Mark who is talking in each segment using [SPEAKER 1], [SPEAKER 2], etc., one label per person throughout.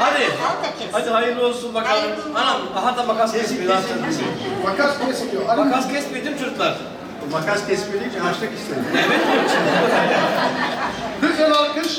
[SPEAKER 1] Hadi. Hadi hayırlı olsun bakalım. Anam aha da makas kesmiyor.
[SPEAKER 2] Makas kesmiyor. Hani
[SPEAKER 1] Makas kesmiyor değil mi çocuklar?
[SPEAKER 2] makas kesmiyor deyince haşlık istedim.
[SPEAKER 1] Evet.
[SPEAKER 2] Lütfen alkış.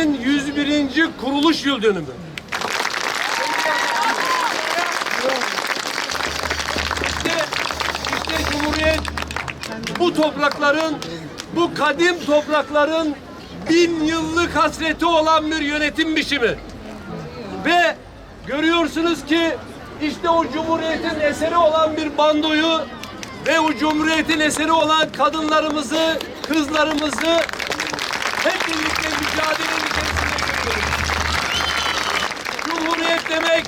[SPEAKER 3] Cumhuriyetimizin 101. kuruluş yıl dönümü. İşte, işte Cumhuriyet bu toprakların, bu kadim toprakların bin yıllık hasreti olan bir yönetim biçimi. Ve görüyorsunuz ki işte o Cumhuriyet'in eseri olan bir bandoyu ve o Cumhuriyet'in eseri olan kadınlarımızı, kızlarımızı hep birlikte görüyoruz. Cumhuriyet demek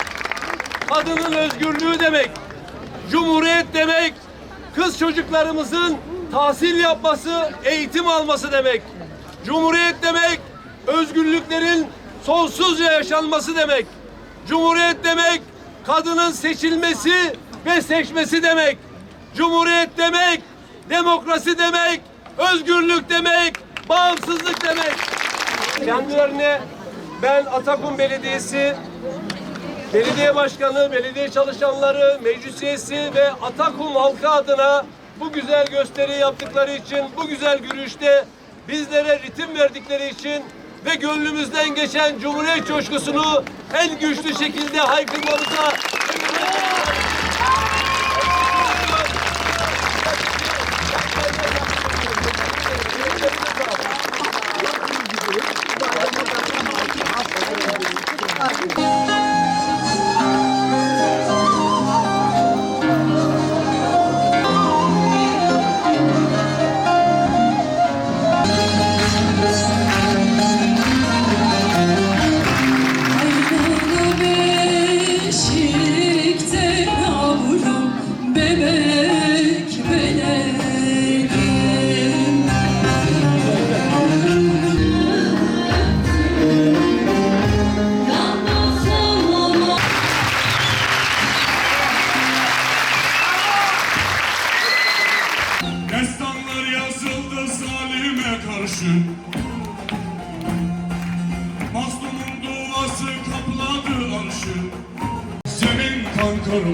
[SPEAKER 3] kadının özgürlüğü demek. Cumhuriyet demek kız çocuklarımızın tahsil yapması, eğitim alması demek. Cumhuriyet demek özgürlüklerin sonsuzca yaşanması demek. Cumhuriyet demek kadının seçilmesi ve seçmesi demek. Cumhuriyet demek demokrasi demek, özgürlük demek, bağımsızlık demek. Kendilerine ben Atakum Belediyesi belediye başkanı, belediye çalışanları, meclis üyesi ve Atakum halkı adına bu güzel gösteri yaptıkları için, bu güzel yürüyüşte bizlere ritim verdikleri için ve gönlümüzden geçen Cumhuriyet coşkusunu en güçlü şekilde haykırmamıza
[SPEAKER 4] 101.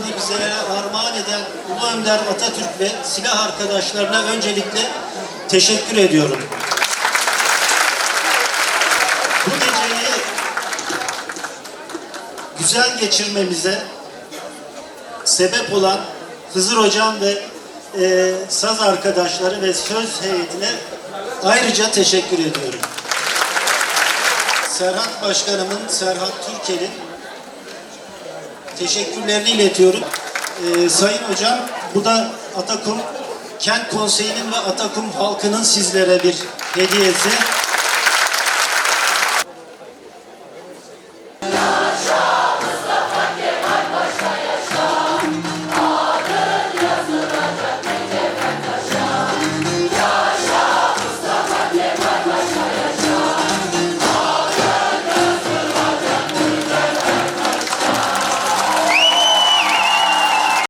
[SPEAKER 5] yılı bize armağan eden Ulu Önder Atatürk ve silah arkadaşlarına öncelikle teşekkür ediyorum. Güzel geçirmemize sebep olan Hızır Hocam ve e, saz arkadaşları ve söz heyetine ayrıca teşekkür ediyorum. Serhat Başkanımın, Serhat Türkel'in teşekkürlerini iletiyorum. Ee, Sayın Hocam, bu da Atakum Kent Konseyi'nin ve Atakum halkının sizlere bir hediyesi.